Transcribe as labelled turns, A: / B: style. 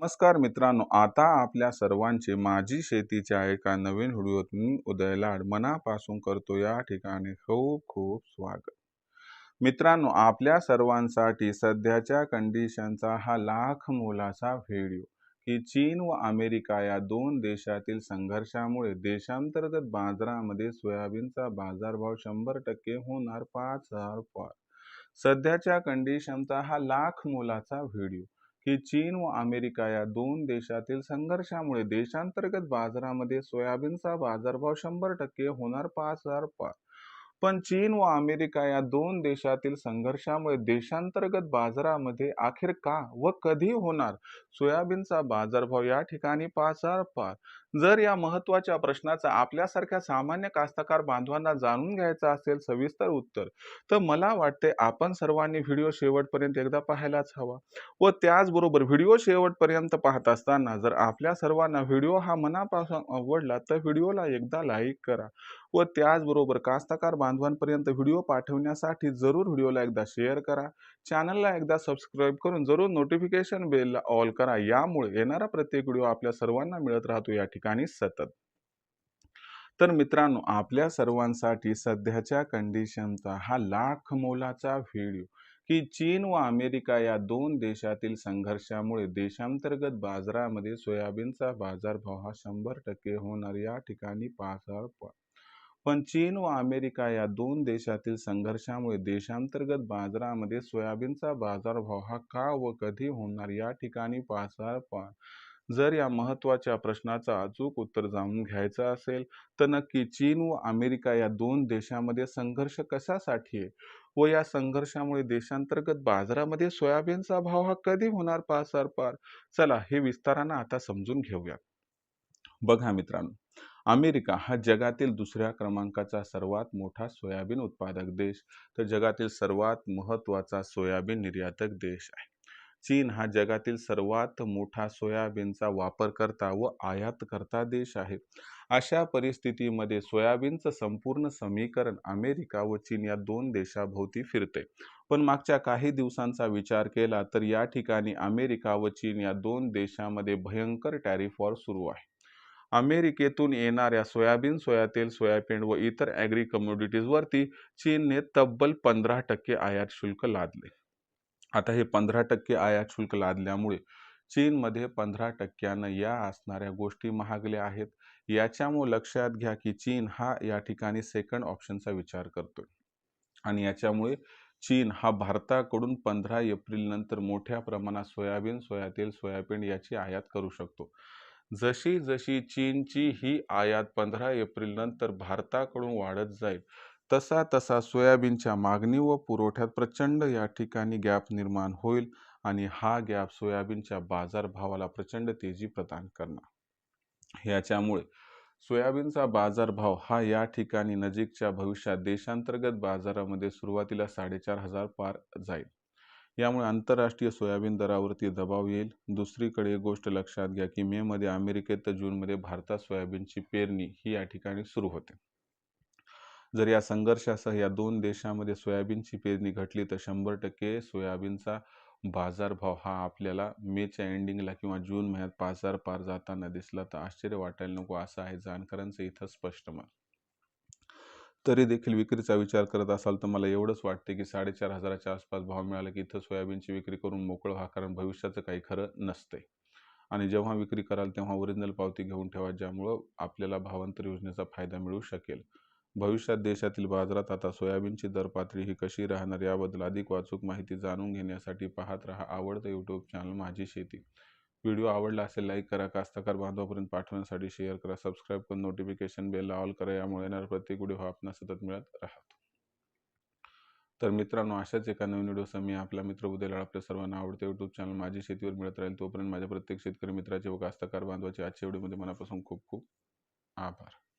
A: नमस्कार मित्रांनो आता आपल्या सर्वांचे माझी शेतीच्या एका नवीन व्हिडिओत मी उदयलाड मनापासून करतो या ठिकाणी खूप खूप स्वागत. मित्रांनो आपल्या सर्वांसाठी सध्याच्या कंडिशनचा हा लाख मोलाचा व्हिडिओ की चीन व अमेरिका या दोन देशातील संघर्षामुळे देशांतर्गत बाजारामध्ये सोयाबीनचा बाजारभाव शंभर टक्के होणार पाच हजार पार सध्याच्या कंडिशनचा हा लाख मोलाचा व्हिडिओ की चीन व अमेरिका या दोन देशातील संघर्षामुळे देशांतर्गत बाजारामध्ये सोयाबीनचा बाजारभाव शंभर टक्के होणार पाच हजार पा पण चीन व अमेरिका या दोन देशातील संघर्षामुळे देशांतर्गत बाजारामध्ये अखेर का व कधी होणार? सोयाबीनचा बाजारभाव या ठिकाणी पाच हजार पार. जर या महत्त्वाच्या प्रश्नाचा आपल्यासारख्या सामान्य कास्तकार बांधवांना जाणून घ्यायचा असेल सविस्तर उत्तर तर मला वाटते आपण सर्वांनी व्हिडिओ शेवटपर्यंत एकदा पाहायलाच हवा व त्याचबरोबर व्हिडिओ शेवटपर्यंत पाहत असताना जर आपल्या सर्वांना व्हिडिओ हा मनापासून आवडला तर व्हिडिओला एकदा लाईक करा. व त्याचबरोबर कास्तकार बांधवांपर्यंत व्हिडिओ पाठवण्यासाठी जरूर व्हिडिओला एकदा शेअर करा. चॅनलला एकदा सबस्क्राईब करून जरूर नोटिफिकेशन बेलला ऑल करा. यामुळे येणारा प्रत्येक व्हिडिओ आपल्या सर्वांना मिळत राहतो. या ठिकाणी सतत. तर मित्रांनो आपल्या सर्वांसाठी सध्याच्या कंडिशनचा हा लाख मोलाचा व्हिडिओ की चीन व अमेरिका या दोन देशातील संघर्षामुळे देशांतर्गत बाजारामध्ये सोयाबीनचा बाजारभाव हा शंभर टक्के होणार. या ठिकाणी पाच हजार पण चीन व अमेरिका या दोन देशातील संघर्षामुळे देशांतर्गत बाजारामध्ये सोयाबीनचा बाजारभाव हा का व कधी होणार या ठिकाणी पाच पा जर या महत्त्वाच्या प्रश्नाचा अचूक उत्तर जाणून घ्यायचं असेल तर नक्की चीन व अमेरिका या दोन देशामध्ये संघर्ष कशासाठी आहे? व या संघर्षामुळे देशांतर्गत बाजारामध्ये सोयाबीनचा भाव हा कधी होणार पासार पार चला हे विस्तारानं आता समजून घेऊया बघा मित्रांनो अमेरिका हा जगातील दुसऱ्या क्रमांकाचा सर्वात मोठा सोयाबीन उत्पादक देश. तर जगातील सर्वात महत्त्वाचा सोयाबीन निर्यातक देश आहे. चीन हा जगातील सर्वात मोठा सोयाबीनचा वापरकर्ता व आयातकर्ता देश आहे. अशा परिस्थितीमध्ये सोयाबीनचं संपूर्ण समीकरण अमेरिका व चीन या दोन देशाभोवती फिरते. पण मागच्या काही दिवसांचा विचार केला तर या ठिकाणी अमेरिका व चीन या दोन देशांमध्ये भयंकर टॅरिफ वॉर सुरू आहे. अमेरिकेतून येणाऱ्या सोयाबीन सोयातेल सोयाबीन व इतर ॲग्री कमोडिटीजवरती चीनने तब्बल पंधरा टक्के आयात शुल्क लादले. आता हे पंधरा टक्के आयात शुल्क लादल्यामुळे चीनमध्ये पंधरा टक्क्यानं या असणाऱ्या गोष्टी महागल्या आहेत. याच्यामुळे लक्षात घ्या की चीन हा या ठिकाणी सेकंड ऑप्शनचा विचार करतोय. आणि याच्यामुळे चीन हा भारताकडून पंधरा एप्रिल नंतर मोठ्या प्रमाणात सोयाबीन सोयातेल सोयाबीन याची आयात करू शकतो. जशी जशी चीनची ही आयात पंधरा एप्रिल नंतर भारताकडून वाढत जाईल तसा तसा सोयाबीनच्या मागणी व पुरवठ्यात प्रचंड या ठिकाणी गॅप निर्माण होईल आणि हा गॅप सोयाबीनच्या बाजारभावाला प्रचंड तेजी प्रदान करणार. याच्यामुळे सोयाबीनचा बाजारभाव हा या ठिकाणी नजीकच्या भविष्यात देशांतर्गत बाजारामध्ये सुरुवातीला साडेचार हजार पार जाईल. यामुळे आंतरराष्ट्रीय सोयाबीन दरावरती दबाव येईल. दुसरीकडे एक गोष्ट लक्षात घ्या की मेमध्ये अमेरिकेत तर जूनमध्ये भारतात सोयाबीनची पेरणी ही या ठिकाणी सुरू होते. जर या संघर्षासह या दोन देशामध्ये सोयाबीनची पेरणी घटली तर शंभर टक्के सोयाबीनचा बाजारभाव हा आपल्याला मेच्या एंडिंगला किंवा जून महिन्यात पाच हजार पार जाताना दिसला तर आश्चर्य वाटायला नको असं आहे जाणकारांचं इथं स्पष्ट मत. तरी देखील विक्रीचा विचार करत असाल तर मला एवढंच वाटते की साडेचार हजाराच्या आसपास भाव मिळाला की इथं सोयाबीनची विक्री करून मोकळं व्हा कारण भविष्याचं काही खरं नसते. आणि जेव्हा विक्री कराल तेव्हा ओरिजिनल पावती घेऊन ठेवा ज्यामुळं आपल्याला भावांतर योजनेचा फायदा मिळू शकेल. भविष्यात देशातील बाजारात आता सोयाबीनची दर पातळी ही कशी राहणार याबद्दल अधिक वाचूक माहिती जाणून घेण्यासाठी पाहत रहा आवडतं यूट्यूब चॅनल माझी शेती. व्हिडिओ आवडला असेल लाईक करा कास्तकार बांधवापर्यंत पाठवण्यासाठी शेअर करा सबस्क्राईब करून नोटिफिकेशन बेलला ऑल करा यामुळे येणार प्रत्येक व्हिडिओ हा आपणास सतत मिळत राहतो. तर मित्रांनो अशाच एका नवीन व्हिडिओसह मी आपला मित्र उद्याला आपल्या सर्वांना आवडते यूट्यूब चॅनल माझी शेतीवर मिळत राहील तोपर्यंत माझ्या प्रत्येक शेतकरी मित्राचे व कास्तकार बांधवाचे आजच्या व्हिडिओमध्ये मनापासून खूप खूप आभार.